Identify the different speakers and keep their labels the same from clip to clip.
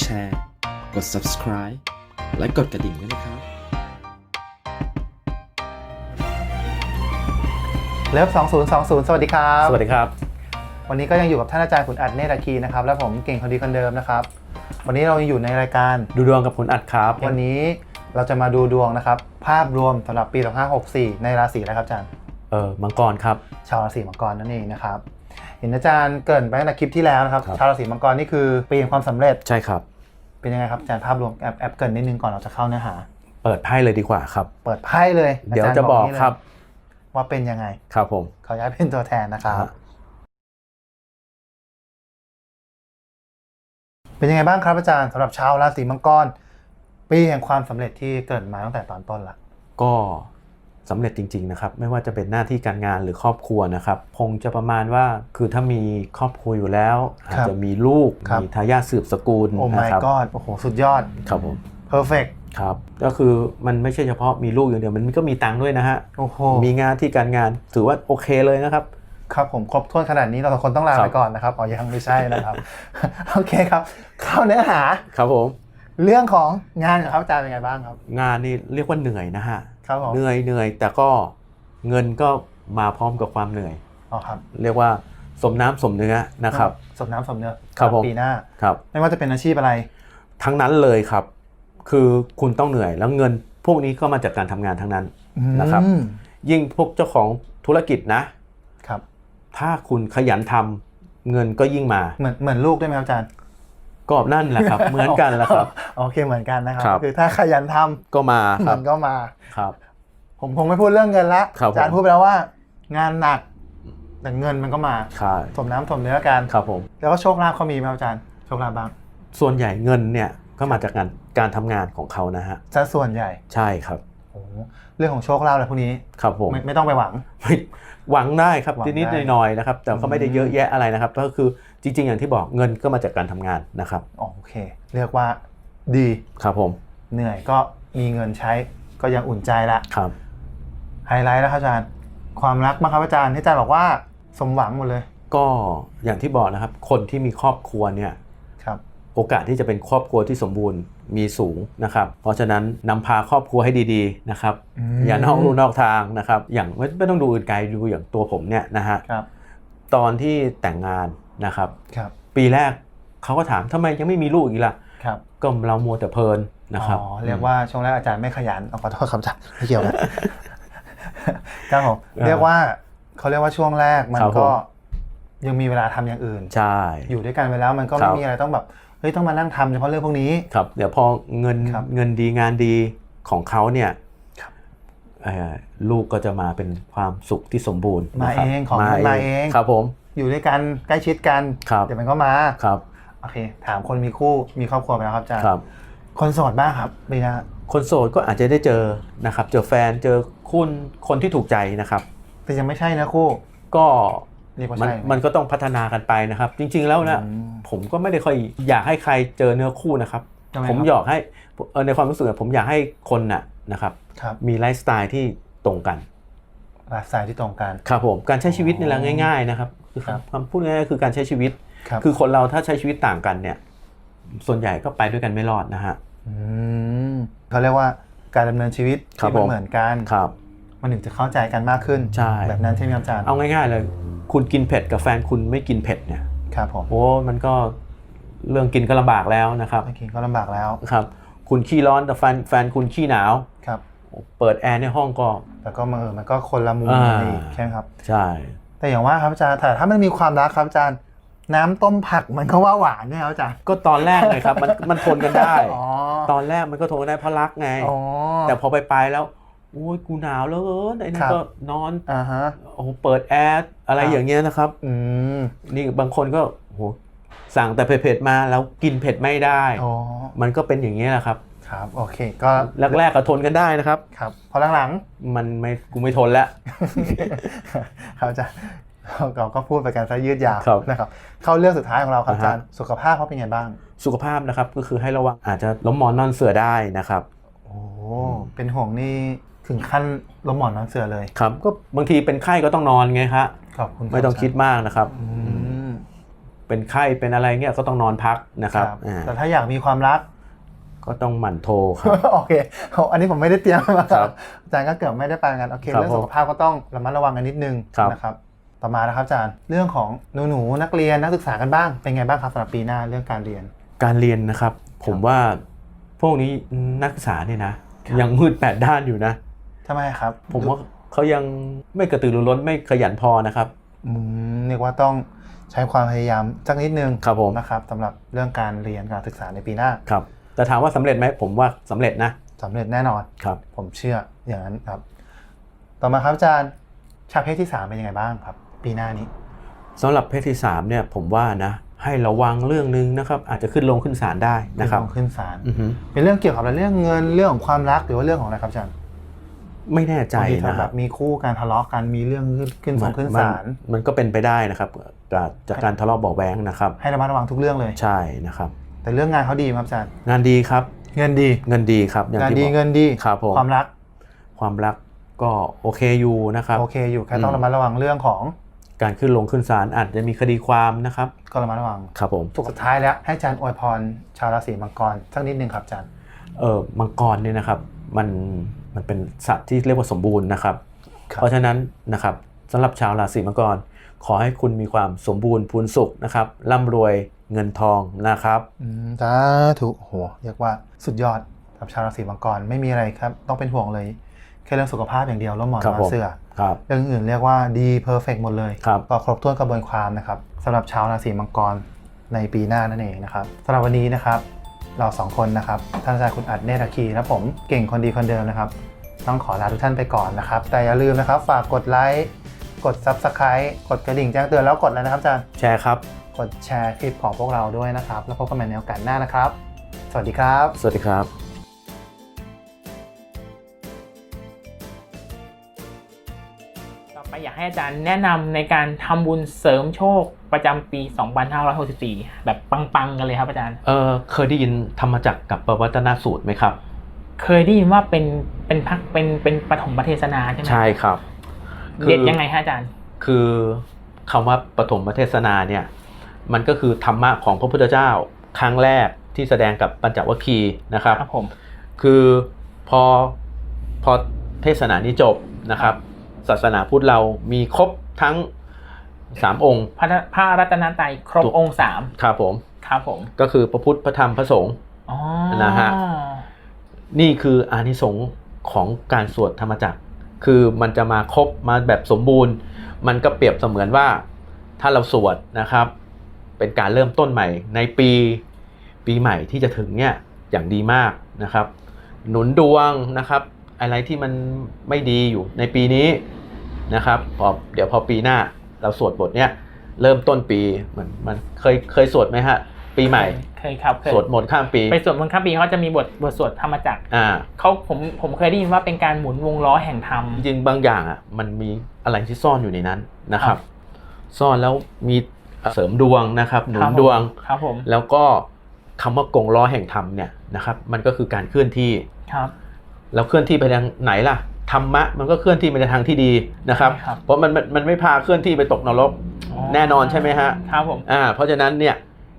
Speaker 1: แชร์ กด subscribe และกดกระดิ่งด้วยนะครับ
Speaker 2: เลิฟ2020 สวัสดีครับ
Speaker 3: สวัสดีครับ
Speaker 2: วันนี้ก็ยังอยู่กับท่านอาจารย์ขุนอัดเนตรอาคีนะครับ และผมเก่งคนดีคนเดิมนะครับ วันนี้เรายังอยู่ในรายการ
Speaker 3: ดูดวงกับคุณอัดครับ
Speaker 2: วันนี้เราจะมาดูดวงนะครับ ภาพรวมสำหรับปี 2564 ในราศีอะไรครับอาจารย์
Speaker 3: เออมังกรครับ
Speaker 2: ชาวราศีมังกรนั่นเองนะครับเห็นอาจารย์เกรินไปตั้งแต่คลิปที่แล้วนะครับ
Speaker 3: ครับ
Speaker 2: ชาวราศีมังกรนี่คือปีแห่งความสำเร็จ
Speaker 3: ใช่ครับ
Speaker 2: เป็นยังไงครับอาจารย์ภาพรวมแอปแอปเกรินนิดนึงก่อนเราจะเข้าเนื้อหา
Speaker 3: เปิดไพ่เลยดีกว่าครับ
Speaker 2: เปิดไพ่เลย
Speaker 3: เดี๋ยวาาจะบอก
Speaker 2: นี่เลย
Speaker 3: ครับ
Speaker 2: ว่าเป็นยังไง
Speaker 3: ครับผม
Speaker 2: ขออนุญาตเป็นตัวแทนนะครับ
Speaker 3: อ่า
Speaker 2: เป็นยังไงบ้างครับอาจารย์สำหรับชาวราศีมังกร ปีแห่งความสำเร็จที่เกิดมาตั้งแต่ตอนต้นละ
Speaker 3: ก็ สำเร็จจริงๆนะครับไม่ว่าจะเป็นหน้าที่การงานหรือครอบครัวนะครับคงจะประมาณว่าคือถ้ามีครอบครัวอยู่แล้ว อาจจะมีลูกมีทายาทสืบสกุล
Speaker 2: โอ้ my
Speaker 3: นะครับ
Speaker 2: god โอ้โห สุดยอด
Speaker 3: ครับผม
Speaker 2: perfect
Speaker 3: ครับก็คือมันไม่ใช่เฉพาะมีลูกอย่างเดียวมันก็มีตังค์ด้วยนะฮะ
Speaker 2: โอ้โห
Speaker 3: มีงานที่การงานถือว่าโอเคเลยนะครับ
Speaker 2: ครับผมครบถ้วนขนาดนี้เราสองคนต้องลา
Speaker 3: ครับ
Speaker 2: ไปก่อนนะครับอ๋อยังไม่ใช่นะครับ โอเคครับ เข้าเนื้อหา
Speaker 3: ครับผม
Speaker 2: เรื่องของงานครับอาจารย์เป็นไงบ้างครับ
Speaker 3: งานนี่เรียกว่าเหนื่อยนะฮะ
Speaker 2: ครับผม
Speaker 3: เหนื่อยเหนื่อยแต่ก็เงินก็มาพร้อมกับความเหนื่อย
Speaker 2: อ๋อครับ
Speaker 3: เรียกว่าสมน้ำสมเนื้อนะครับ
Speaker 2: สมน้ำสมเนื้อ
Speaker 3: ครับผม
Speaker 2: ปีหน้า
Speaker 3: ครับ
Speaker 2: ไม่ว่าจะเป็นอาชีพอะไร
Speaker 3: ทั้งนั้นเลยครับ คือคุณต้องเหนื่อยแล้วเงินพวกนี้ก็มาจากการทำงานทั้งนั้นนะครับ
Speaker 2: อืม
Speaker 3: ยิ่งพวกเจ้าของธุรกิจนะ
Speaker 2: ครับ
Speaker 3: ถ้าคุณขยันทำเงินก็ยิ่งมา
Speaker 2: เหมือนเหมือนลูกด้วยไหมครับอาจารย์
Speaker 3: ก็นั่นแหละครับ เหมือนกันแหละครับ
Speaker 2: โอเคเหมือนกันนะครั
Speaker 3: ครับ
Speaker 2: คือถ้าขยันทำ
Speaker 3: ก็มาค
Speaker 2: เงิ
Speaker 3: รับ
Speaker 2: นก็มา
Speaker 3: ครับ
Speaker 2: ผมคงไม่พูดเรื่องเงินละ
Speaker 3: ครับ
Speaker 2: อาจารย์
Speaker 3: ผม
Speaker 2: พูดไปแล้วว่า งานหนักแต่เงินมันก็มา
Speaker 3: ใช่
Speaker 2: สมน้ำสมเนื้อกัน
Speaker 3: ครับผม
Speaker 2: แล้วก็โชคลาภเขามีไหมครับอาจารย์โชคลาภบ้าง
Speaker 3: ส่วนใหญ่เงินเนี่ยก็มาจากการการทำงานของเขานะฮะ
Speaker 2: ซะส่วนใหญ่
Speaker 3: ใช่ครับ
Speaker 2: โอ้โหเรื่องของโชคลาภอะไรพวกนี้
Speaker 3: ครับผม
Speaker 2: ไม่ไม่ต้องไปหวัง
Speaker 3: ไม่หวังได้ครับ
Speaker 2: หวัง
Speaker 3: นิด
Speaker 2: ได้
Speaker 3: ๆหน่อยๆนะครับ แต่ก็ไม่ได้
Speaker 2: อืม
Speaker 3: เยอะแยะอะไรนะครับ ก็คือ จริง ๆ อย่างที่บอกเงินก็มาจากการทำงานนะครับ
Speaker 2: อ๋อโอเค เรียกว่าดี
Speaker 3: ครับผม
Speaker 2: เหนื่อยก็มีเงินใช้ก็ยังอุ่นใจละ
Speaker 3: ครับ
Speaker 2: ไฮไลท์แล้วครับอาจารย์ ความรักบ้างครับอาจารย์ที่อาจารย์บอกว่าสมหวังหมดเลย
Speaker 3: ก็อย่างที่บอกนะครับ คนที่มีครอบครัวเนี่ย
Speaker 2: ครับ
Speaker 3: โอกาสที่จะเป็นครอบครัวที่สมบูรณ์มีสูงนะครับ เพราะฉะนั้นนำพาครอบครัวให้ดีๆนะครับ
Speaker 2: อืม
Speaker 3: อย่านอกลู่นอกทางนะครับ อย่างไม่ไม่ต้องดูอื่นไกลดูอย่างตัวผมเนี่ยนะฮะ
Speaker 2: ครับ
Speaker 3: ตอนที่แต่งงาน นะครับ
Speaker 2: ครับ
Speaker 3: ปีแรกเขาก็ถามทำไมยังไม่มีลูกอีกล่ะ
Speaker 2: ครับ
Speaker 3: ก็เรามัวแต่เพลินนะครับ
Speaker 2: อ๋อเรียกว่าช่วงแรกอาจารย์ไม่ขยันเอาขอโทษครับอาจารย์ไม่เกี่ยวนะครับผม
Speaker 3: อ่า
Speaker 2: เรียกว่าเขาเรียกว่าช่วงแรกมัน
Speaker 3: ครับผม
Speaker 2: ก็ยังมีเวลาทำอย่างอื่น
Speaker 3: ใช่
Speaker 2: อยู่ด้วยกันไปแล้วมันก็
Speaker 3: ครั
Speaker 2: ไม่
Speaker 3: บ
Speaker 2: มีอะไรต้องแบบเฮ้ยต้องมานั่งทำเฉพาะเรื่องพวกนี้
Speaker 3: ครับเดี๋ยวพอเงิน
Speaker 2: ครับ
Speaker 3: เงินดีงานดีของเขาเนี่ย
Speaker 2: ครับ
Speaker 3: เอ่อลูกก็จะมาเป็นความสุขที่สมบูรณ์
Speaker 2: มา
Speaker 3: นะครับ
Speaker 2: เองของมันมาเอง
Speaker 3: ครับผม
Speaker 2: อยู่ด้วยกันใกล้ชิดกัน
Speaker 3: ครับ
Speaker 2: เดี๋ยวมันก็มา
Speaker 3: ครับ
Speaker 2: โอเค ถามคนมีคู่มีครอบครัวไปแล้วครับอาจารย์
Speaker 3: ครับ
Speaker 2: คนโสดบ้างครับปีหน้า
Speaker 3: คนโสดก็อาจจะได้เจอนะครับ เจอแฟนเจอคุณคนที่ถูกใจนะครับ
Speaker 2: แต่ยังไม่ใช่นะคู่
Speaker 3: ก็
Speaker 2: เรียกว่า
Speaker 3: มัน
Speaker 2: ใช่ไห
Speaker 3: มันก็ต้องพัฒนากันไปนะครับ จริง ๆแล้วนะ
Speaker 2: อืม
Speaker 3: ผมก็ไม่ได้ค่อยอยากให้ใครเจอเนื้อคู่นะครับ
Speaker 2: ทำไม
Speaker 3: ผม
Speaker 2: ครับ
Speaker 3: อยากให้เอ่อในความรู้สึกอะผมอยากให้คนน่ะนะครับ
Speaker 2: ครับ
Speaker 3: มีไลฟ์สไตล์ที่ตรงกัน
Speaker 2: ไลฟ์สไตล์ที่ตรงกัน
Speaker 3: ครับผมการใช้ชีวิตนี่แหละ
Speaker 2: อ๋อ
Speaker 3: ง่าย ๆ นะครับคือ
Speaker 2: ครับ
Speaker 3: คำพูดง่ายๆคือการใช้ชีวิต
Speaker 2: ครับ
Speaker 3: คือคนเราถ้าใช้ชีวิตต่างกันเนี่ย ส่วนใหญ่ก็ไปด้วยกันไม่รอดนะฮะ
Speaker 2: มเขาเรียกว่าการดำเนินชีวิต
Speaker 3: ครับ
Speaker 2: ที่มัน
Speaker 3: ผม
Speaker 2: เหมือนกัน
Speaker 3: ครับ
Speaker 2: มันถึงจะเข้าใจกันมากขึ้น
Speaker 3: ใช่
Speaker 2: แบบนั้นใช่ไหมครับอาจารย์
Speaker 3: เอาง่ายๆเลย คุณกินเผ็ดกับแฟนคุณไม่กินเผ็ดเนี่ย
Speaker 2: ครับผม
Speaker 3: โอ้มันก็เรื่องกินก็ลำบากแล้วนะครับ
Speaker 2: โอเคก็ลำบากแล้ว
Speaker 3: ครับ คุณขี้ร้อนแต่แฟนแฟนคุณขี้หนาว
Speaker 2: ครับ
Speaker 3: เปิดแอร์ในห้องก็
Speaker 2: แต่ก็มาเออมันก็คนละมุม
Speaker 3: อ่า
Speaker 2: กันอีกใช่ไหมครับ
Speaker 3: ใช่
Speaker 2: แต่อย่างว่าครับอาจารย์แต่ถ้ามันมีความรักครับอาจารย์ น้ำต้มผักมันก็ว่าหวานใช่ไหมครับอาจารย์
Speaker 3: ก็ตอนแรกเลยครับ มันมันทนกันได้
Speaker 2: อ๋อ
Speaker 3: ตอนแรกมันก็ทนกันได้เพราะรักไง
Speaker 2: อ๋อ
Speaker 3: แต่พอไปไปๆแล้วโอ้ยกูหนาวแล้วเออไอ้นี่
Speaker 2: ครับ
Speaker 3: ก็นอน
Speaker 2: อ่าฮะ
Speaker 3: โอ้โหเปิดแอร์อะไร
Speaker 2: ครับ
Speaker 3: อย่างเงี้ยนะครับ
Speaker 2: อืม
Speaker 3: นี่บางคนก็โอ้โหสั่งแต่เผ็ดๆมาแล้วกินเผ็ดไม่ได้
Speaker 2: อ๋อ
Speaker 3: มันก็เป็นอย่างนี้ยแหละครับ
Speaker 2: ครับโอเคก็
Speaker 3: แรกๆก็ทนกันได้นะครับ
Speaker 2: ครับพอหลังๆ
Speaker 3: มันไม่กูไม่ทนแล้ว
Speaker 2: ครับอาจารย์เราก็พูดไปกันซะยืดยาว
Speaker 3: ครับ
Speaker 2: นะครับเข้าเรื่องสุดท้ายของเราครับ
Speaker 3: อ่า
Speaker 2: อา
Speaker 3: ฮะ
Speaker 2: จารย์สุขภาพเขาเป็นไงบ้าง
Speaker 3: สุขภาพนะครับก็คือให้ระวังอาจจะล้มหมอนนอนเสือได้นะครับ
Speaker 2: โอ้เป็นห่วงนี่ถึงขั้นล้มหมอนนอนเสือเลย
Speaker 3: ครับ ก็บางทีเป็นไข้ก็ต้องนอนไงฮะ
Speaker 2: ขอบคุณรับ
Speaker 3: ไม่ต้องคิดมากนะครับ
Speaker 2: อืม
Speaker 3: เป็นไข้เป็นอะไรเงี้ยก็ต้องนอนพักนะครับอ่า
Speaker 2: แต่ถ้าอยากมีความรัก
Speaker 3: ก็ต้องหมั่นโทรครับ
Speaker 2: โอเคโอ้อันนี้ผมไม่ได้เตรียมมา
Speaker 3: ครับ
Speaker 2: อาจารย์ก็เกือบไม่ได้ไปกันโอเค
Speaker 3: ครับ
Speaker 2: เรื่องสุขภาพก็ต้องระมัดระวังกันนิดนึง
Speaker 3: ครับ
Speaker 2: นะครับต่อมานะครับอาจารย์ เรื่องของหนูๆนักเรียนนักศึกษากันบ้าง เป็นไงบ้างครับสำหรับปีหน้าเรื่องการเรียน
Speaker 3: การเรียนนะครับ ผมว่าพวกนี้นักศึกษาเนี่ยนะ ยังมืดแปดด้านอยู่นะ
Speaker 2: ทำไมครับ
Speaker 3: ผมว่าเขายังไม่กระตือรือร้นไม่ขยันพอนะครับ
Speaker 2: อืมเรียกว่าต้องใช้ความพยายามสักนิดนึง
Speaker 3: ครับผม
Speaker 2: นะครับสำหรับเรื่องการเรียนการศึกษาในปีหน้า
Speaker 3: ครับ แต่ถามว่าสำเร็จไหมผมว่าสำเร็จนะ
Speaker 2: สำเร็จแน่นอน
Speaker 3: ครับ
Speaker 2: ผมเชื่ออย่างนั้นครับ ต่อมาครับอาจารย์ชาเพศที่สามเป็นยังไงบ้างครับ ปีหน้านี้
Speaker 3: สำหรับเพศที่3เนี่ยผมว่านะให้ระวังเรื่องนึงนะครับ อาจจะขึ้นลงขึ้นศาลได้นะครับ
Speaker 2: ขึ้ลงขึ้นศาล
Speaker 3: อือฮึ
Speaker 2: เป็นเรื่องเกี่ยวกับอะไรเรื่องเงินเรื่องของความรักหรือว่าเรื่องของอะไรครับอาจารย์
Speaker 3: ไม่แน่ใจ
Speaker 2: บางทีถ้า
Speaker 3: นะค
Speaker 2: แบ
Speaker 3: รับบ
Speaker 2: มีคู่การทะเลาะกันมีเรื่องขึ้นขึ้นสงขึ้น
Speaker 3: มั
Speaker 2: ศาล
Speaker 3: มันก็เป็นไปได้นะครับจากจากการทะเลาะเบาะแว้งนะครับ
Speaker 2: ให้ระมัดระวังทุกเรื่องเลย
Speaker 3: ใช่นะครับ
Speaker 2: แต่เรื่องงานเขาดีไหมครับอาจารย์
Speaker 3: งานดีครับ
Speaker 2: เงินดี
Speaker 3: เงินดีครับอย่าง
Speaker 2: งาน
Speaker 3: ที่
Speaker 2: ดี
Speaker 3: บอก
Speaker 2: เงินดี
Speaker 3: ครับผม
Speaker 2: ความรัก
Speaker 3: ความรักก็โอเคอยู่นะครับ
Speaker 2: โอเคอยู่แค่ต้อง
Speaker 3: อืม
Speaker 2: ระมัดระวังเรื่องของ
Speaker 3: การขึ้นลงขึ้นศาลอาจจะมีคดีความนะครับ
Speaker 2: ก็ระมัดระวัง
Speaker 3: ครับผม
Speaker 2: สุดท้ายแล้วให้อาจารย์อวยพรชาวราศีมังกรสักนิดนึงครับอาจารย์
Speaker 3: เออมังกรเนี่ยนะครับมันมันเป็นสัตว์ที่เรียกว่าสมบูรณ์นะครับ
Speaker 2: ครับ
Speaker 3: เพราะฉะนั้นนะครับสำหรับชาวราศีมังกร ขอให้คุณมีความสมบูรณ์พูนสุขนะครับร่ำรวย เงินทองนะครับ
Speaker 2: อืมสาธุโอ้โหเรียกว่าสุดยอดสำหรับชาวราศีมังกรไม่มีอะไรครับ ต้องเป็นห่วงเลยแค่เรื่องสุขภาพอย่างเดียวแล้วหมอน
Speaker 3: ครับ
Speaker 2: มา
Speaker 3: ผม
Speaker 2: เสือ
Speaker 3: ครับ
Speaker 2: เรื่องอื่นเรียกว่าดีเพอร์เฟกหมดเลย
Speaker 3: ครับ
Speaker 2: ก็ครบถ้วนกระบวนความนะครับสำหรับชาวราศีมังกรในปีหน้านั่นเองนะครับสำหรับวันนี้นะครับ เราสองคนนะครับท่านอาจารย์คุณอัดเนตรคีและผมเก่งคนดีคนเดิมนะครับ ต้องขอลาทุกท่านไปก่อนนะครับ แต่อย่าลืมนะครับ ฝากกดไลค์กด Subscribe กดกระดิ่งแจ้งเตือนแล้วกดอะไรนะครับอาจารย์
Speaker 3: แชร์ครับ
Speaker 2: กดแชร์คลิปของพวกเราด้วยนะครับ แล้วพบกันใหม่ในโอกาสหน้านะครับ สวัสดีครับ
Speaker 3: สวัสดีครับ
Speaker 4: ต่อไปอยากให้อาจารย์แนะนำในการทำบุญเสริมโชคประจำปี 2564 แบบปังๆ กันเลยครับอาจารย์
Speaker 3: เออเคยได้ยินธรรมจักรกับปวัตนสูตรไหมครับ
Speaker 4: เคยได้ยินว่าเป็นเป็นพักเป็นเป็นปฐมเทศนาใช่ไหม
Speaker 3: ใช่ครับ
Speaker 4: เด็ดยังไงฮะอาจารย์
Speaker 3: คือคำว่าปฐมเทศนาเนี่ย มันก็คือธรรมะของพระพุทธเจ้า ครั้งแรกที่แสดงกับปัญจวัคคีย์นะครับ
Speaker 4: ครับผม
Speaker 3: คือพอพอเทศนานี้จบนะครับ ศาสนาพุทธเรามีครบทั้งสามองค์
Speaker 4: พระพระรัตนตรัยครบ
Speaker 3: ถูก
Speaker 4: องค์สาม
Speaker 3: ครับผม
Speaker 4: ครับผม
Speaker 3: ก็คือพระพุทธพระธรรมพระสงฆ์
Speaker 4: อ๋อ
Speaker 3: นะฮะนี่คืออานิสงส์ของการสวดธรรมจักร คือมันจะมาครบมาแบบสมบูรณ์ มันก็เปรียบเสมือนว่าถ้าเราสวดนะครับ เป็นการเริ่มต้นใหม่ ในปีปีใหม่ที่จะถึงเนี่ยอย่างดีมากนะครับ หนุนดวงนะครับ อะไรที่มันไม่ดีอยู่ในปีนี้นะครับพอเดี๋ยวพอปีหน้าเราสวดบทเนี้ยเริ่มต้นปีเหมือนมันเคยเคยสวดไหมฮะ ปีใหม่
Speaker 4: เคยครับเคย
Speaker 3: สวดมนต์ข้ามปี
Speaker 4: ไปสวดมนต์ข้ามปีเขาจะมีบทบทสวดธรรมจักร
Speaker 3: อ่า
Speaker 4: เขาผมผมเคยได้ยินว่าเป็นการหมุนวงล้อแห่งธรรม
Speaker 3: จริงๆบางอย่างอะมันมีอะไรที่ซ่อนอยู่ในนั้นนะครับ ซ่อนแล้วมี เสริมดวงนะครับหนุ
Speaker 4: ครั
Speaker 3: น
Speaker 4: บผม
Speaker 3: ดวง
Speaker 4: ครับผม
Speaker 3: แล้วก็คำว่ากงล้อแห่งธรรมเนี่ยนะครับมันก็คือการเคลื่อนที่
Speaker 4: ครับ
Speaker 3: แล้วเคลื่อนที่ไปทางไหนล่ะธรรมะมันก็เคลื่อนที่ไปในทางที่ดีนะครับ
Speaker 4: ใช่ครับ
Speaker 3: เพราะมันมันมันไม่พาเคลื่อนที่ไปตกนรกแน่นอนใช่ไหมฮะ
Speaker 4: ครับผม
Speaker 3: อ่าเพราะฉะนั้นเนี่ย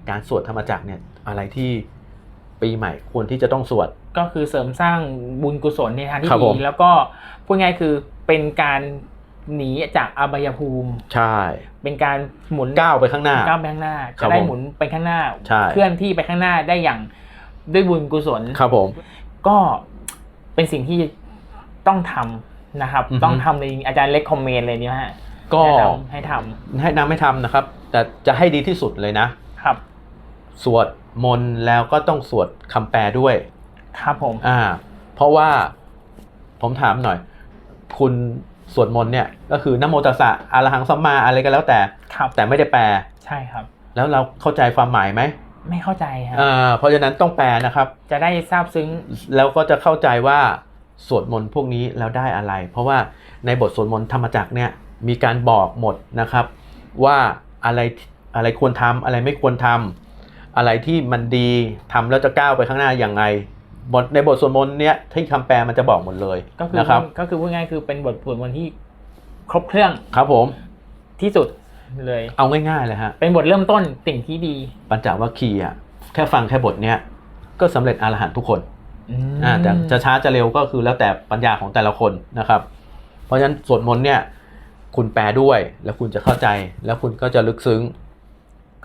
Speaker 3: การสวดธรรมจักรเนี่ยอะไรที่ปีใหม่ควรที่จะต้องสวด
Speaker 4: ก็คือเสริมสร้างบุญกุศลในทางที่
Speaker 3: ครับผ
Speaker 4: ดี
Speaker 3: ม
Speaker 4: แล้วก็พูดง่ายๆคือเป็นการ หนีจากอบายภูมิ
Speaker 3: ใช่
Speaker 4: เป็นการหมุน
Speaker 3: ก้าวไปข้างหน้า
Speaker 4: ก้าวไปข้างหน้า
Speaker 3: ครั
Speaker 4: จะ
Speaker 3: บ
Speaker 4: ได้
Speaker 3: ผม
Speaker 4: หมุนไปข้างหน้า
Speaker 3: ใช่
Speaker 4: เคลื่อนที่ไปข้างหน้าได้อย่างด้วยบุญกุศล
Speaker 3: ครับผม
Speaker 4: ก็เป็นสิ่งที่ต้องทำนะครับ
Speaker 3: อือฮึ
Speaker 4: ต้องทำเลยอาจารย์เล็กคอมเมนต์เลยเนี่ยฮะ
Speaker 3: ก็
Speaker 4: แนะนำให้ทำ
Speaker 3: ให้นำให้ทำนะครับ แต่จะให้ดีที่สุดเลยนะ
Speaker 4: ครับ
Speaker 3: สวดมนต์แล้วก็ต้องสวดคำแปลด้วย
Speaker 4: ครับผม
Speaker 3: อ่า เพราะว่าผมถามหน่อย คุณ สวดมนต์เนี่ยก็คือนะโมตัสสะอาระหังสัมมาอะไรก็แล้วแต่
Speaker 4: ครับ
Speaker 3: แต่ไม่ได้แปล
Speaker 4: ใช่ครับ
Speaker 3: แล้วเราเข้าใจความหมายไหม
Speaker 4: ไม่เข้าใจฮะ
Speaker 3: อ่าเพราะฉะนั้นต้องแปลนะครับ
Speaker 4: จะได้ทราบซึ้ง
Speaker 3: แล้วก็จะเข้าใจว่าสวดมนต์พวกนี้แล้วได้อะไร เพราะว่าในบทสวดมนต์ธรรมจักรเนี่ยมีการบอกหมดนะครับ ว่าอะไรอะไรควรทำอะไรไม่ควรทำอะไรที่มันดีทำแล้วจะก้าวไปข้างหน้าอย่างไร บทในบทสวดมนต์เนี่ยที่คำแปลมันจะบอกหมดเลย
Speaker 4: ก็คือ
Speaker 3: นะครับ
Speaker 4: ก็คือพูดง่ายๆคือเป็นบทสวดมนต์ที่ครบเครื่อง
Speaker 3: ครับผม
Speaker 4: ที่สุดเลย
Speaker 3: เอาง่ายๆเลยฮะ
Speaker 4: เป็นบทเริ่มต้นสิ่งที่ดี
Speaker 3: ปัญจวัคคีย์อะแค่ฟังแค่บทเนี้ยก็สำเร็จอรหันต์ทุกคน
Speaker 4: ม
Speaker 3: อ่าแต่จะช้าจะเร็วก็คือแล้วแต่ปัญญาของแต่ละคนนะครับ เพราะฉะนั้นสวดมนต์เนี่ยคุณแปลด้วยแล้วคุณจะเข้าใจแล้วคุณก็จะลึกซึ้ง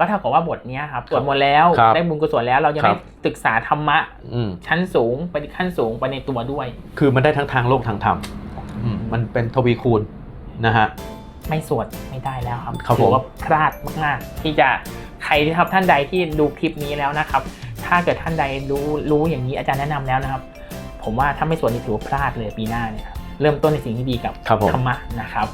Speaker 4: ก็เท่ากับว่าบทเนี้ยครับสวดมนต์แล้ว
Speaker 3: ครับ
Speaker 4: ได้บุญกุศลแล้วเรายัง
Speaker 3: ครั
Speaker 4: ได้
Speaker 3: บ
Speaker 4: ศึกษาธรรมะ
Speaker 3: อืม
Speaker 4: ชั้นสูงไปขั้นสูงไปในตัวด้วย
Speaker 3: คือมันได้ทั้งทางโลกทางธรรมอืมมันเป็นทวีคูณนะฮะ
Speaker 4: ไม่สวดไม่ได้แล้วครับ
Speaker 3: ครับ
Speaker 4: ถื
Speaker 3: ผม
Speaker 4: ว่าพลาดมากๆ ที่จะใครที่ครับท่านใดที่ดูคลิปนี้แล้วนะครับ ถ้าเกิดท่านใดรู้รู้อย่างนี้อาจารย์แนะนำแล้วนะครับ ผมว่าถ้าไม่สวดนี่ถือว่าพลาดเลยปีหน้าเนี่ยครับเริ่มต้นในสิ่งที่ดีกับ
Speaker 3: ครับผม
Speaker 4: ธรรมะนะครับ